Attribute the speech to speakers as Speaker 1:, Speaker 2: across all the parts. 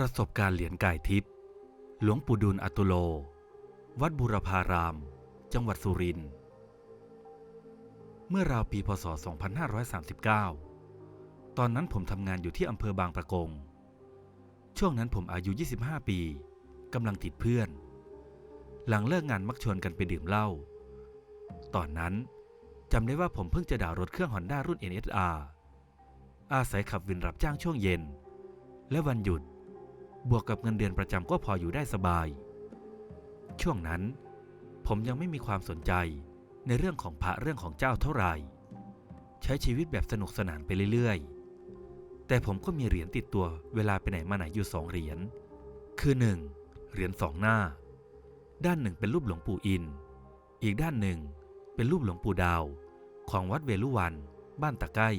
Speaker 1: ประสบการณ์เหรียญกายทิพย์ หลวงปู่ดูลอตุโล วัดบุรพาราม จังหวัดสุรินทร์ เมื่อราวปีพศ 2539 ตอนนั้นผมทำงานอยู่ที่อำเภอบางประกง ช่วงนั้นผมอายุ 25 ปีกำลังติดเพื่อน หลังเลิกงานมักชวนกันไปดื่มเหล้า ตอนนั้นจำได้ว่าผมเพิ่งจะด่ารถเครื่องฮอนด้ารุ่น NSR อาศัยขับวินรับจ้างช่วงเย็น และวันหยุด บวกกับเงินเดือนประจำก็พออยู่ได้สบาย ช่วงนั้น ผมยังไม่มีความสนใจในเรื่องของพระเรื่องของเจ้าเท่าไหร่ ใช้ชีวิตแบบสนุกสนานไปเรื่อยๆ แต่ผมก็มีเหรียญติดตัวเวลาไปไหนมาไหนอยู่สองเหรียญ คือหนึ่งเหรียญสองหน้า ด้านหนึ่งเป็นรูปหลวงปู่อิน อีกด้านหนึ่งเป็นรูปหลวงปู่ดาว ของวัดเวลุวัน บ้านตะไก้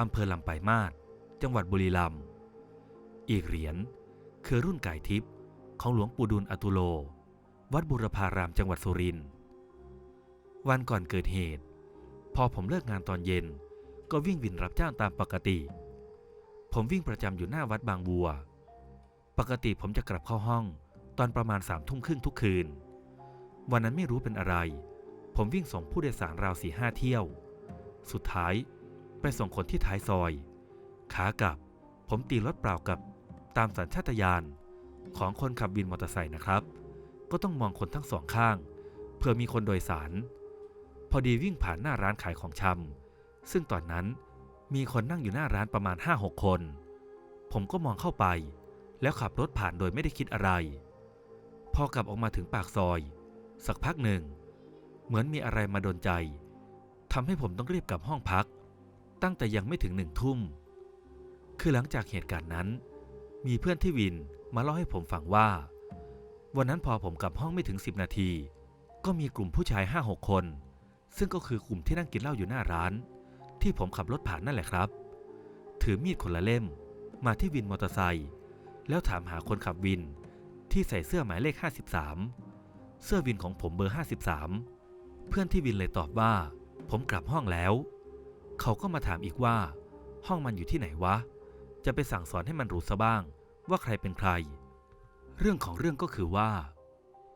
Speaker 1: อำเภอลำปายมาศจังหวัดบุรีรัมย์ อีกเหรียญ คือรุ่นไก่ทิพย์ของหลวงปู่ดูลอตุโล วัดบุรพารามจังหวัดสุรินทร์วันก่อนเกิดเหตุ พอผมเลิกงานตอนเย็น ก็วิ่งวินรับจ้างตามปกติ ผมวิ่งประจำอยู่หน้าวัดบางบัว ปกติผมจะกลับเข้าห้องตอนประมาณสามทุ่มครึ่งทุกคืน วันนั้นไม่รู้เป็นอะไร ผมวิ่งส่งผู้โดยสารราวสี่ห้าเที่ยว สุดท้ายไปส่งคนที่ท้ายซอย ขากลับ ผมตีรถเปล่ากับ ตามสัญชาตญาณของคนขับวินมอเตอร์ไซค์นะครับ ก็ต้องมองคนทั้งสองข้าง เพื่อมีคนโดยสาร พอดีวิ่งผ่านหน้าร้านขายของชำซึ่งตอนนั้นมีคนนั่งอยู่หน้าร้านประมาณ 5-6 คน ผมก็มองเข้าไป แล้วขับรถผ่านโดยไม่ได้คิดอะไร พอกลับออกมาถึงปากซอย สักพักหนึ่ง เหมือนมีอะไรมาโดนใจทำให้ผมต้องรีบกลับห้องพัก ตั้งแต่ยังไม่ถึงหนึ่งทุ่ม คือหลังจากเหตุการณ์นั้น มีเพื่อนที่วินมาเล่าให้ผมฟังว่า วันนั้นพอผมกลับห้องไม่ถึง 10 นาที ก็มีกลุ่มผู้ชาย 5-6 คน ซึ่งก็คือกลุ่มที่นั่งกินเหล้าอยู่หน้าร้าน ที่ผมขับรถผ่านนั่นแหละครับ ถือมีดคนละเล่ม มาที่วินมอเตอร์ไซค์แล้วถามหาคนขับวินที่ใส่เสื้อหมายเลข 53 เสื้อวินของผมเบอร์ 53 เพื่อนที่วินเลยตอบว่า ผมกลับห้องแล้ว เขาก็มาถามอีกว่า ห้องมันอยู่ที่ไหนวะ จะไปสั่งสอนให้มันรู้ซะบ้าง ว่าใครเป็นใคร เรื่องของเรื่องก็คือว่า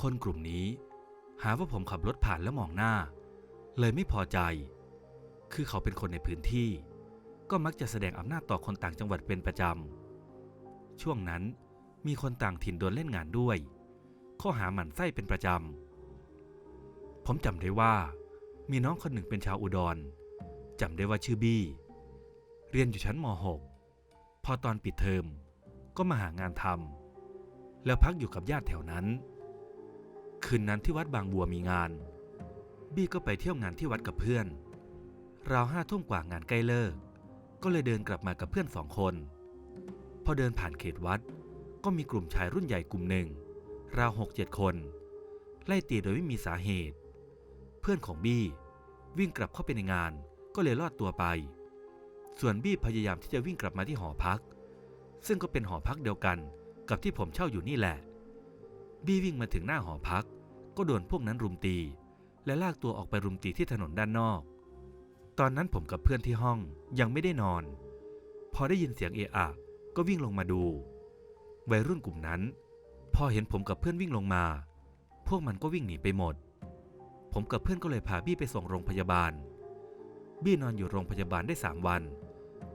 Speaker 1: คนกลุ่มนี้ หาว่าผมขับรถผ่านแล้วมองหน้า เลยไม่พอใจ คือเขาเป็นคนในพื้นที่ ก็มักจะแสดงอำนาจต่อคนต่างจังหวัดเป็นประจำ ช่วงนั้นมีคนต่างถิ่นโดนเล่นงานด้วย ข้อหาหมั่นไส้เป็นประจำ ผมจำได้ว่า มีน้องคนหนึ่งเป็นชาวอุดรจำได้ว่าชื่อบี้ เรียนอยู่ชั้นม .6 พอตอนปิดเทอมก็มาหางานทำแล้วพักอยู่กับญาติแถวนั้น คืนนั้นที่วัดบางบัวมีงาน บี้ก็ไปเที่ยวงานที่วัดกับเพื่อน ราวห้าทุ่มกว่างานใกล้เลิก ก็เลยเดินกลับมากับเพื่อนสองคน พอเดินผ่านเขตวัด ก็มีกลุ่มชายรุ่นใหญ่กลุ่มหนึ่ง ราวหกเจ็ดคน ไล่ตีโดยไม่มีสาเหตุ เพื่อนของบี้วิ่งกลับเข้าไปในงานก็เลยรอดตัวไป ส่วนบี้พยายามที่จะวิ่งกลับมาที่หอพัก ซึ่งก็เป็นหอพักเดียวกันกับที่ผมเช่าอยู่นี่แหละ บี้วิ่งมาถึงหน้าหอพัก ก็โดนพวกนั้นรุมตี และลากตัวออกไปรุมตีที่ถนนด้านนอก ตอนนั้นผมกับเพื่อนที่ห้องยังไม่ได้นอน พอได้ยินเสียงเอะอะก็วิ่งลงมาดู วัยรุ่นกลุ่มนั้น พอเห็นผมกับเพื่อนวิ่งลงมา พวกมันก็วิ่งหนีไปหมด ผมกับเพื่อนก็เลยพาบี้ไปส่งโรงพยาบาล บี้นอนอยู่โรงพยาบาลได้สามวัน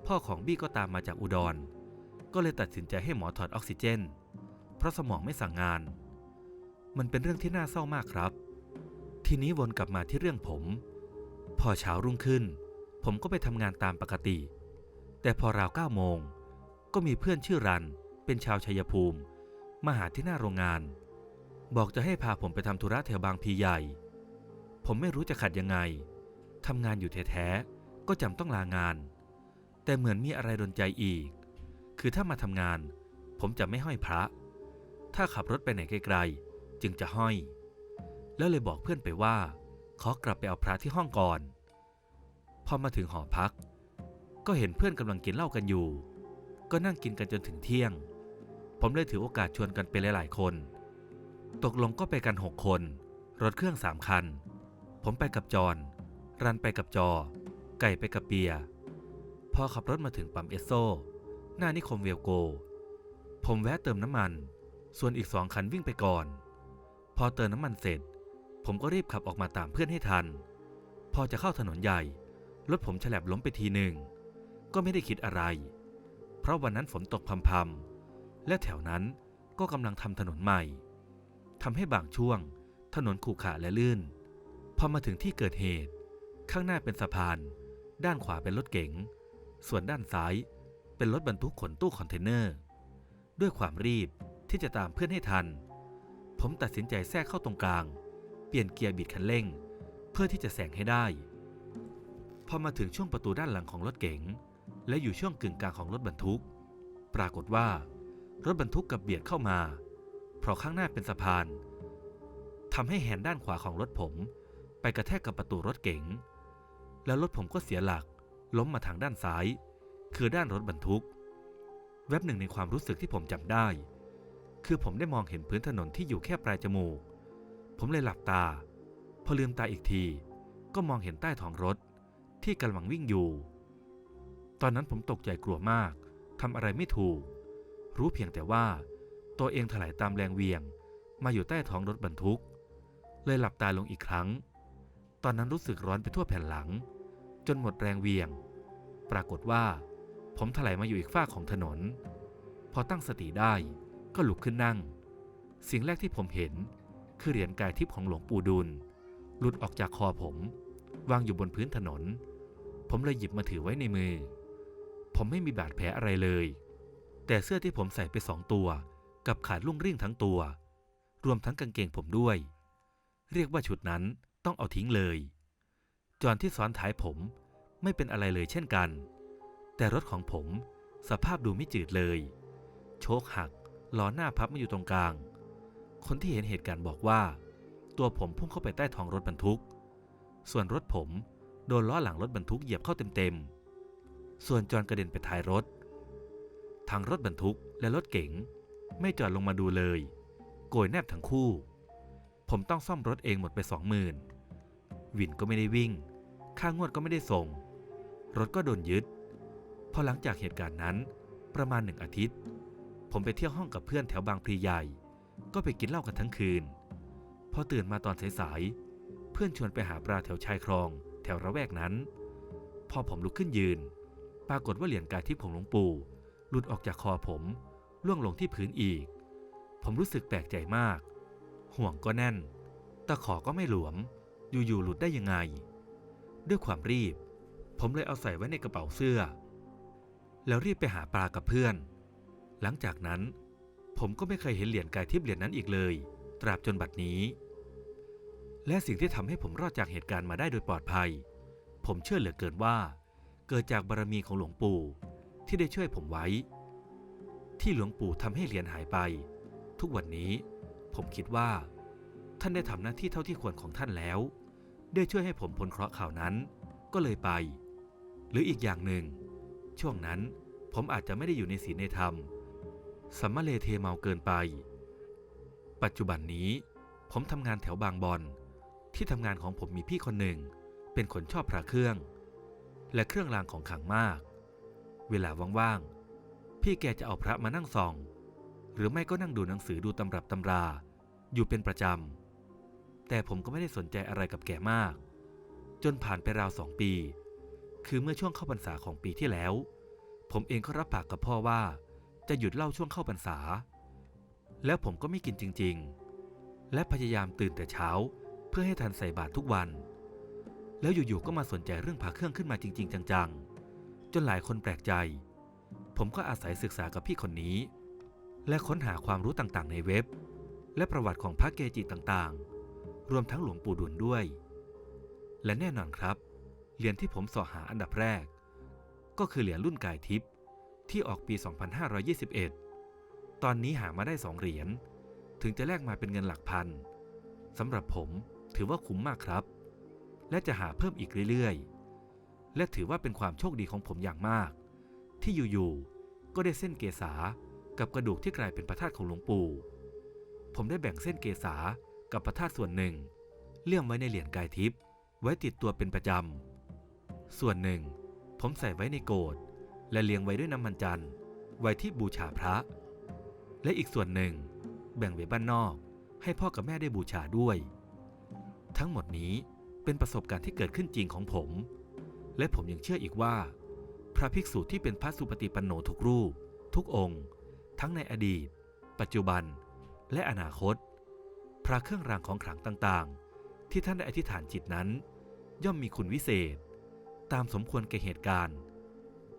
Speaker 1: พ่อของบี้ก็ตามมาจากอุดร ก็เลยตัดสินใจให้หมอถอดออกซิเจน เพราะสมองไม่สั่งงาน มันเป็นเรื่องที่น่าเศร้ามากครับ ทีนี้วนกลับมาที่เรื่องผม พอเช้ารุ่งขึ้น ผมก็ไปทำงานตามปกติ แต่พอราวเก้าโมง ก็มีเพื่อนชื่อรัน เป็นชาวชัยภูมิ มาหาที่หน้าโรงงาน บอกจะให้พาผมไปทำธุระแถวบางพีใหญ่ ผมไม่รู้จะขัดยังไงทำงานอยู่แท้ๆก็จำต้องลางาน แต่เหมือนมีอะไรดนใจอีก คือถ้ามาทำงาน ผมจะไม่ห้อยพระ ถ้าขับรถไปไหนไกลๆ จึงจะห้อย แล้วเลยบอกเพื่อนไปว่า ขอกลับไปเอาพระที่ห้องก่อน พอมาถึงหอพัก ก็เห็นเพื่อนกำลังกินเหล้ากันอยู่ ก็นั่งกินกันจนถึงเที่ยง ผมเลยถือโอกาสชวนกันไปหลายๆคน ตกลงก็ไปกันหกคน รถเครื่องสามคัน ผมไปกับจอนรันไปกับจอ ไก่ไปกับเปีย พอขับรถมาถึงปั๊มเอสโซ หน้านิคมเวลโก ผมแวะเติมน้ำมัน ส่วนอีกสองคันวิ่งไปก่อน พอเติมน้ำมันเสร็จ ผมก็รีบขับออกมาตามเพื่อนให้ทัน พอจะเข้าถนนใหญ่ รถผมฉลับล้มไปทีหนึ่ง ก็ไม่ได้คิดอะไร เพราะวันนั้นฝนตกพรำๆ และแถวนั้นก็กำลังทำถนนใหม่ ทำให้บางช่วง ถนนขรุขระและลื่น พอมาถึงที่เกิดเหตุ ข้างหน้าเป็นสะพาน ด้านขวาเป็นรถเก๋ง ส่วนด้านซ้าย เป็นรถบรรทุกขนตู้คอนเทนเนอร์ ด้วยความรีบที่จะตามเพื่อนให้ทัน ผมตัดสินใจแทรกเข้าตรงกลาง เปลี่ยนเกียร์บิดคันเร่ง เพื่อที่จะแซงให้ได้ พอมาถึงช่วงประตูด้านหลังของรถเก๋ง และอยู่ช่วงกึ่งกลางของรถบรรทุก ปรากฏว่ารถบรรทุกกับเบียดเข้ามา เพราะข้างหน้าเป็นสะพานทำให้แฮนด้านขวาของรถผม ไปกระแทกกับประตูรถเก๋ง แล้วรถผมก็เสียหลัก ล้มมาทางด้านซ้าย คือด้านรถบรรทุก แวบหนึ่งในความรู้สึกที่ผมจำได้ คือผมได้มองเห็นพื้นถนนที่อยู่แค่ปลายจมูก ผมเลยหลับตา พอลืมตาอีกที ก็มองเห็นใต้ท้องรถ ที่กำลังวิ่งอยู่ ตอนนั้นผมตกใจกลัวมากทำอะไรไม่ถูก รู้เพียงแต่ว่า ตัวเองถลายตามแรงเวียง มาอยู่ใต้ท้องรถบรรทุก เลยหลับตาลงอีกครั้ง ตอนนั้นรู้สึกร้อนไปทั่วแผ่นหลัง จนหมดแรงเวียง ปรากฏว่า ผมถลายมาอยู่อีกฝ้ากของถนน พอตั้งสติได้ก็ลุกขึ้นนั่ง สิ่งแรกที่ผมเห็นคือเหรียญกายทิพย์ของหลวงปู่ดุล หลุดออกจากคอผม วางอยู่บนพื้นถนน ผมเลยหยิบมาถือไว้ในมือ ผมไม่มีบาดแผลอะไรเลย แต่เสื้อที่ผมใส่ไปสองตัวกับขาดลุ่งริ่งทั้งตัว รวมทั้งกางเกงผมด้วย เรียกว่าชุดนั้นต้องเอาทิ้งเลย จอนที่ซ้อนท้ายผมไม่เป็นอะไรเลยเช่นกัน แต่รถของผมสภาพดูไม่จืดเลย โชคหักล้อหน้าพับมาอยู่ตรงกลาง คนที่เห็นเหตุการณ์บอกว่า ตัวผมพุ่งเข้าไปใต้ท้องรถบรรทุก ส่วนรถผมโดนล้อหลังรถบรรทุกเหยียบเข้าเต็มๆ ส่วนจอนกระเด็นไปท้ายรถทั้งรถบรรทุกและรถเก๋งไม่จอดลงมาดูเลย โกยแนบทั้งคู่ ผมต้องซ่อมรถเองหมดไปสองหมื่นวินก็ไม่ได้วิ่ง ค่างวดก็ไม่ได้ส่ง รถก็โดนยึด พอหลังจากเหตุการณ์นั้น ประมาณหนึ่งอาทิตย์ ผมไปเที่ยวห้องกับเพื่อนแถวบางพลีใหญ่ ก็ไปกินเหล้ากันทั้งคืน พอตื่นมาตอนสายๆ เพื่อนชวนไปหาปลาแถวชายคลอง แถวระแวกนั้น พอผมลุกขึ้นยืน ปรากฏว่าเหรียญกายทิพย์ของหลวงปู่ หลุดออกจากคอผมล่วงลงที่พื้นอีก ผมรู้สึกแปลกใจมาก ห่วงก็แน่น ตะขอก็ไม่หลวม อยู่ๆหลุดได้ยังไง ด้วยความรีบ ผมเลยเอาใส่ไว้ในกระเป๋าเสื้อ แล้วรีบไปหาปลากับเพื่อน หลังจากนั้น ผมก็ไม่เคยเห็นเหรียญกายทิพย์เหรียญนั้นอีกเลย ตราบจนบัดนี้ และสิ่งที่ทำให้ผมรอดจากเหตุการณ์มาได้โดยปลอดภัย ผมเชื่อเหลือเกินว่า เกิดจากบารมีของหลวงปู่ที่ได้ช่วยผมไว้ ที่หลวงปู่ทำให้เหรียญหายไป ทุกวันนี้ผมคิดว่า ท่านได้ทำหน้าที่เท่าที่ควรของท่านแล้ว ได้ช่วยให้ผมพ้นเคราะห์ข่าวนั้น ก็เลยไป หรืออีกอย่างหนึ่ง ช่วงนั้นผมอาจจะไม่ได้อยู่ในศีลในธรรมสัมมาเลเทเมาเกินไป ปัจจุบันนี้ ผมทำงานแถวบางบอน ที่ทำงานของผมมีพี่คนหนึ่ง เป็นคนชอบพระเครื่อง และเครื่องรางของขลังมาก เวลาว่างๆ พี่แกจะเอาพระมานั่งส่อง หรือไม่ก็นั่งดูหนังสือดูตำรับตำรา อยู่เป็นประจำ แต่ผมก็ไม่ได้สนใจอะไรกับแกมาก จนผ่านไปราวสองปี คือเมื่อช่วงเข้าพรรษาของปีที่แล้ว ผมเองก็รับปากกับพ่อว่า จะหยุดเล้าช่วงเข้าพรรษา แล้วผมก็ไม่กินจริง ๆ และพยายามตื่นแต่เช้า เพื่อให้ทันใส่บาตรทุกวัน แล้วอยู่ๆก็มาสนใจเรื่องพาเครื่องขึ้นมาจริง ๆ จังๆ จนหลายคนแปลกใจ ผมก็อาศัยศึกษากับพี่คนนี้ และค้นหาความรู้ต่างๆ ในเว็บ และประวัติของพระเกจิต่างๆ รวมทั้งหลวงปู่ดุลด้วย และแน่นอนครับ เหรียญที่ผมสอหาอันดับแรก ก็คือเหรียญรุ่นกายทิพย์ที่ออกปี 2521 ตอนนี้หามาได้สองเหรียญถึงจะแลกมาเป็นเงินหลักพันสำหรับผมถือว่าคุ้มมากครับ และจะหาเพิ่มอีกเรื่อยๆ และถือว่าเป็นความโชคดีของผมอย่างมาก ที่อยู่ๆก็ได้เส้นเกษากับกระดูกที่กลายเป็นพระธาตุของหลวงปู่ ผมได้แบ่งเส้นเกษา กับพระธาตุส่วนหนึ่ง เลี่ยมไว้ในเหรียญกายทิพย์ไว้ติดตัวเป็นประจำ ส่วนหนึ่ง ผมใส่ไว้ในโกดและเลี้ยงไว้ด้วยน้ำมันจันทร์ ไว้ที่บูชาพระ และอีกส่วนหนึ่ง แบ่งไว้บ้านนอก ให้พ่อกับแม่ได้บูชาด้วย ทั้งหมดนี้เป็นประสบการณ์ที่เกิดขึ้นจริงของผม และผมยังเชื่ออีกว่า พระภิกษุที่เป็นพระสุปฏิปันโนทุกรูป ทุกองค์ ทั้งในอดีต ปัจจุบัน และอนาคต พระเครื่องรางของขลังต่างๆ ที่ท่านได้อธิษฐานจิตนั้น ย่อมมีคุณวิเศษ ตามสมควรแก่เหตุการณ์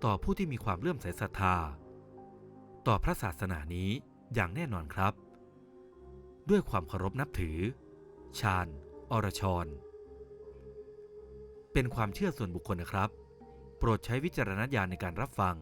Speaker 1: ต่อผู้ที่มีความเลื่อมใสศรัทธา ต่อพระศาสนานี้อย่างแน่นอนครับ ด้วยความเคารพนับถือ ชาญอรชร เป็นความเชื่อส่วนบุคคลนะครับ โปรดใช้วิจารณญาณในการรับฟัง